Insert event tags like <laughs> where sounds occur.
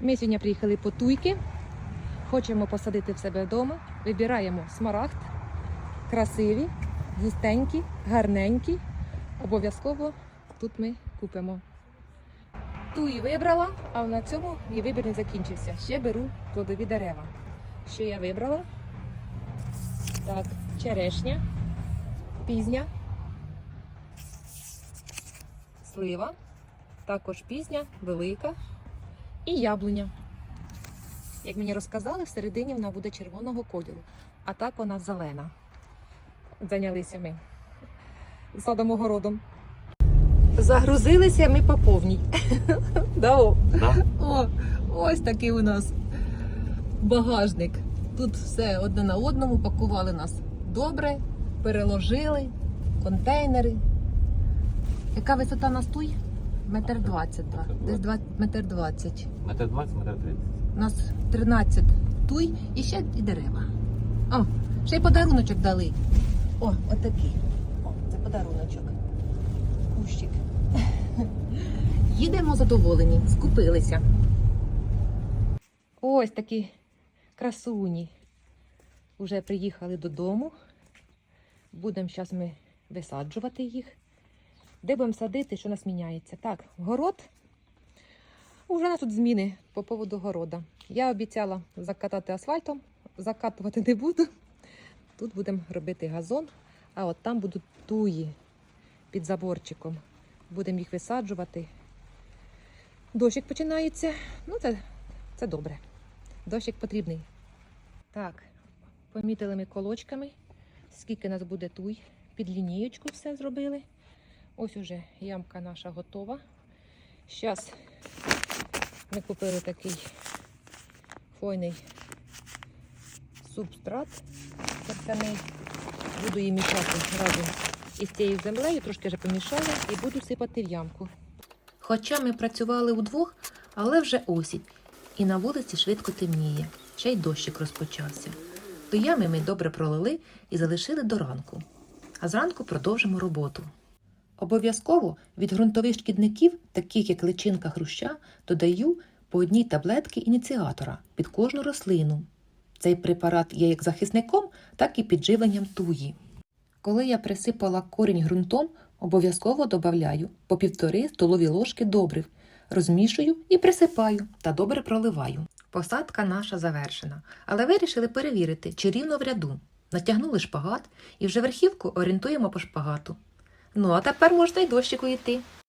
Ми сьогодні приїхали по туйки. Хочемо посадити в себе вдома. Вибираємо смарагд. Красиві, густенькі, гарненькі. Обов'язково тут ми купимо. Туї вибрала, а на цьому мій вибір не закінчився. Ще беру плодові дерева. Що я вибрала? Так, черешня, пізня, слива, також пізня, велика і яблуня. Як мені розказали, всередині вона буде червоного кольору, а так вона зелена. Зайнялися ми садом огородом. Загрузилися ми по повній. <laughs> Да, о. Да? О, ось такий у нас багажник. Тут все одне на одному, пакували нас добре, переложили, контейнери. Яка висота нас туй? Метр двадцять, так. Десь два, метр двадцять. Метр 20, метр 30. У нас 13 туй і ще і дерева. О, ще й подаруночок дали. О, отакий. О, це подаруночок. Кущик. <laughs> Їдемо задоволені, скупилися. Ось такі красуні. Уже приїхали додому. Будемо зараз ми висаджувати їх. Де будемо садити, що нас міняється? Так, город Уже у нас тут зміни по поводу города. Я обіцяла закатати асфальтом, закатувати не буду. Тут будемо робити газон, а от там будуть туї під заборчиком. Будемо їх висаджувати. Дощик починається. Ну, це, це добре. Дощик потрібний. Так, помітили ми колочками, скільки нас буде туй. Під лінієчку все зробили. Ось уже ямка наша готова. Зараз ми купили такий хвойний субстрат торфяний. Буду її мішати разом із цією землею, трошки вже помішала і буду сипати в ямку. Хоча ми працювали удвох, але вже осінь, і на вулиці швидко темніє, ще й дощик розпочався. До ями ми добре пролили і залишили до ранку. А зранку продовжимо роботу. Обов'язково від ґрунтових шкідників, таких як личинка хруща, додаю по одній таблетки ініціатора під кожну рослину. Цей препарат є як захисником, так і підживленням туї. Коли я присипала корінь ґрунтом, обов'язково додаю по півтори столові ложки добрив, розмішую і присипаю та добре проливаю. Посадка наша завершена, але вирішили перевірити, чи рівно в ряду. Натягнули шпагат і вже верхівку орієнтуємо по шпагату. Ну а тепер можна й дощику йти.